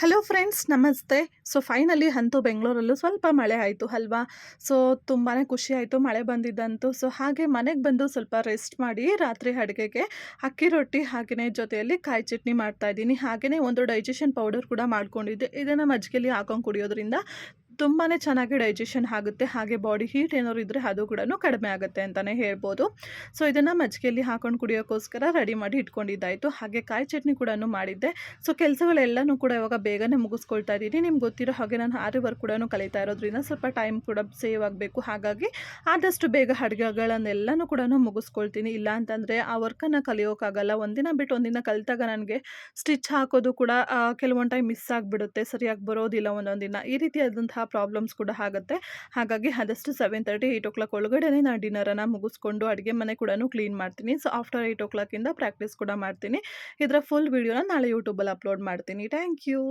Hello friends ನಮಸ್ತೆ. So finally ಅಂತೂ ಬೆಂಗಳೂರಲ್ಲೂ ಸ್ವಲ್ಪ ಮಳೆ ಆಯಿತು ಅಲ್ವಾ? ಸೊ ತುಂಬಾ ಖುಷಿ ಆಯಿತು ಮಳೆ ಬಂದಿದ್ದಂತೂ. ಸೊ ಹಾಗೆ ಮನೆಗೆ ಬಂದು ಸ್ವಲ್ಪ ರೆಸ್ಟ್ ಮಾಡಿ ರಾತ್ರಿ ಅಡುಗೆಗೆ ಅಕ್ಕಿ ರೊಟ್ಟಿ ಹಾಗೆಯೇ ಜೊತೆಯಲ್ಲಿ ಕಾಯಿ ಚಟ್ನಿ ಮಾಡ್ತಾ ಇದ್ದೀನಿ. ಹಾಗೆಯೇ ಒಂದು ಡೈಜೆಷನ್ ಪೌಡರ್ ಕೂಡ ಮಾಡ್ಕೊಂಡಿದ್ದೆ. ಇದನ್ನು ಮಜ್ಜಿಗೆಯಲ್ಲಿ ಹಾಕೊಂಡು ಕುಡಿಯೋದ್ರಿಂದ ತುಂಬಾ ಚೆನ್ನಾಗಿ ಡೈಜೆಷನ್ ಆಗುತ್ತೆ, ಹಾಗೆ ಬಾಡಿ ಹೀಟ್ ಏನಾದ್ರು ಇದ್ದರೆ ಅದು ಕೂಡ ಕಡಿಮೆ ಆಗುತ್ತೆ ಅಂತಲೇ ಹೇಳ್ಬೋದು. ಸೊ ಇದನ್ನು ಮಜ್ಜಿಗೆಯಲ್ಲಿ ಹಾಕೊಂಡು ಕುಡಿಯೋಕ್ಕೋಸ್ಕರ ರೆಡಿ ಮಾಡಿ ಇಟ್ಕೊಂಡಿದ್ದಾಯಿತು. ಹಾಗೆ ಕಾಯಿ ಚಟ್ನಿ ಕೂಡ ಮಾಡಿದ್ದೆ. ಸೊ ಕೆಲಸಗಳೆಲ್ಲನೂ ಕೂಡ ಇವಾಗ ಬೇಗನೆ ಮುಗಿಸ್ಕೊಳ್ತಾ ಇದ್ದೀನಿ. ನಿಮ್ಗೆ ಗೊತ್ತಿರೋ ಹಾಗೆ ನಾನು ಆರಿ ವರ್ಕ್ ಕೂಡ ಕಲಿತಾ ಇರೋದ್ರಿಂದ ಸ್ವಲ್ಪ ಟೈಮ್ ಕೂಡ ಸೇವ್ ಆಗಬೇಕು. ಹಾಗಾಗಿ ಆದಷ್ಟು ಬೇಗ ಅಡುಗೆಗಳನ್ನೆಲ್ಲನೂ ಕೂಡ ಮುಗಿಸ್ಕೊಳ್ತೀನಿ. ಇಲ್ಲ ಅಂತಂದರೆ ಆ ವರ್ಕನ್ನು ಕಲಿಯೋಕ್ಕಾಗಲ್ಲ ಒಂದಿನ ಬಿಟ್ಟು ಒಂದಿನ ಕಲಿತಾಗ ನನಗೆ ಸ್ಟಿಚ್ ಹಾಕೋದು ಕೂಡ ಕೆಲವೊಂದು ಟೈಮ್ ಮಿಸ್ ಆಗಿಬಿಡುತ್ತೆ. ಸರಿಯಾಗಿ ಬರೋದಿಲ್ಲ ಒಂದೊಂದು ದಿನ. ಈ ರೀತಿಯಾದಂತಹ ಪ್ರಾಬ್ಲಮ್ಸ್ ಕೂಡ ಆಗುತ್ತೆ. ಹಾಗಾಗಿ ಆದಷ್ಟು seven thirty eight o'clock ಒಳಗಡೆ ನಾನು ಡಿನ್ನರನ್ನು ಮುಗಿಸ್ಕೊಂಡು ಅಡುಗೆ ಮನೆ ಕೂಡ ಕ್ಲೀನ್ ಮಾಡ್ತೀನಿ. ಸೊ ಆಫ್ಟರ್ ಏಯ್ಟ್ ಓ ಕ್ಲಾಕಿಂದ ಪ್ರಾಕ್ಟೀಸ್ ಕೂಡ ಮಾಡ್ತೀನಿ. ಇದರ ಫುಲ್ ವೀಡಿಯೋನ ನಾಳೆ ಯೂಟ್ಯೂಬಲ್ಲಿ ಅಪ್ಲೋಡ್ ಮಾಡ್ತೀನಿ. Thank you